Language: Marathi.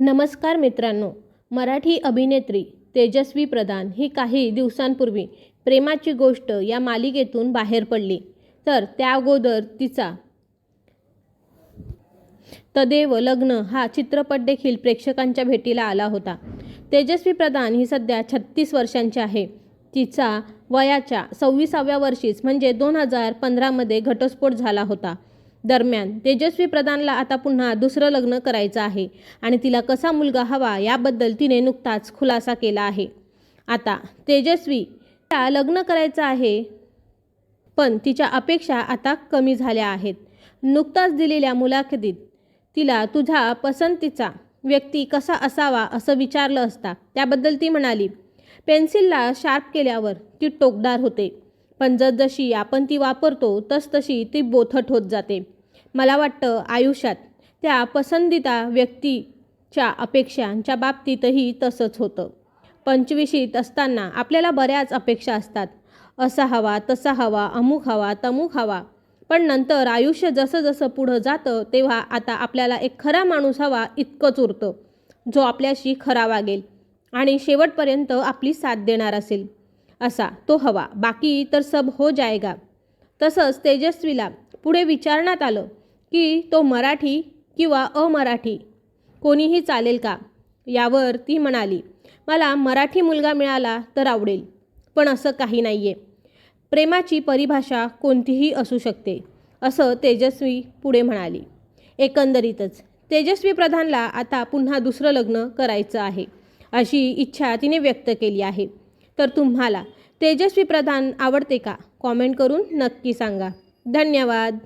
नमस्कार मित्रांनो मराठी अभिनेत्री तेजस्वी प्रधान ही काही दिवसांपूर्वी प्रेमाची गोष्ट या मालिकेतून बाहेर पडली. तर त्या अगोदर तिचा तदेव लग्न हा चित्रपट देखील प्रेक्षकांच्या भेटीला आला होता. तेजस्वी प्रधान ही सध्या छत्तीस वर्षांची आहे. तिचा वयाच्या सव्वीसाव्या वर्षीच म्हणजे दोन हजार पंधरामध्ये घटस्फोट झाला होता. दरम्यान तेजस्वी प्रधानला आता पुन्हा दुसरं लग्न करायचं आहे आणि तिला कसा मुलगा हवा याबद्दल तिने नुकताच खुलासा केला आहे. आता तेजस्वी तिला लग्न करायचं आहे पण तिच्या अपेक्षा आता कमी झाल्या आहेत. नुकताच दिलेल्या मुलाखतीत तिला तुझा पसंतीचा व्यक्ती कसा असावा असं विचारलं असता. त्याबद्दल ती म्हणाली पेन्सिलला शार्प केल्यावर ती टोकदार होते. पण जसजशी आपण ती वापरतो तसतशी ती बोथट होत जाते. मला वाटतं आयुष्यात त्या पसंतीता व्यक्तीच्या अपेक्षांच्या बाबतीतही तसंच होतं. पंचवीशीत असताना आपल्याला बऱ्याच अपेक्षा असतात. असा हवा तसा हवा अमुक हवा तमुक हवा. पण नंतर आयुष्य जसं जसं पुढं जातं तेव्हा आता आपल्याला एक खरा माणूस हवा इतकंच उरतं जो आपल्याशी खरा वागेल आणि शेवटपर्यंत आपली साथ देणार असेल. असा तो हवा. बाकी तर सब हो जाएगा तसंच तेजस्वीला पुढे विचारण्यात आलं की तो मराठी किंवा अमराठी? कोणीही चालेल का? यावर ती म्हणाली मला मराठी मुलगा मिळाला तर आवडेल पण असं काही नाही आहे प्रेमाची परिभाषा कोणतीही असू शकते असं तेजस्वी पुढे म्हणाली. एकंदरीतच तेजस्वी प्रधानला आता पुन्हा दुसरं लग्न करायचं आहे अशी इच्छा तिने व्यक्त केली आहे. तर तुम्हाला तेजस्वी प्रधान आवडते का? कॉमेंट करून नक्की सांगा. धन्यवाद.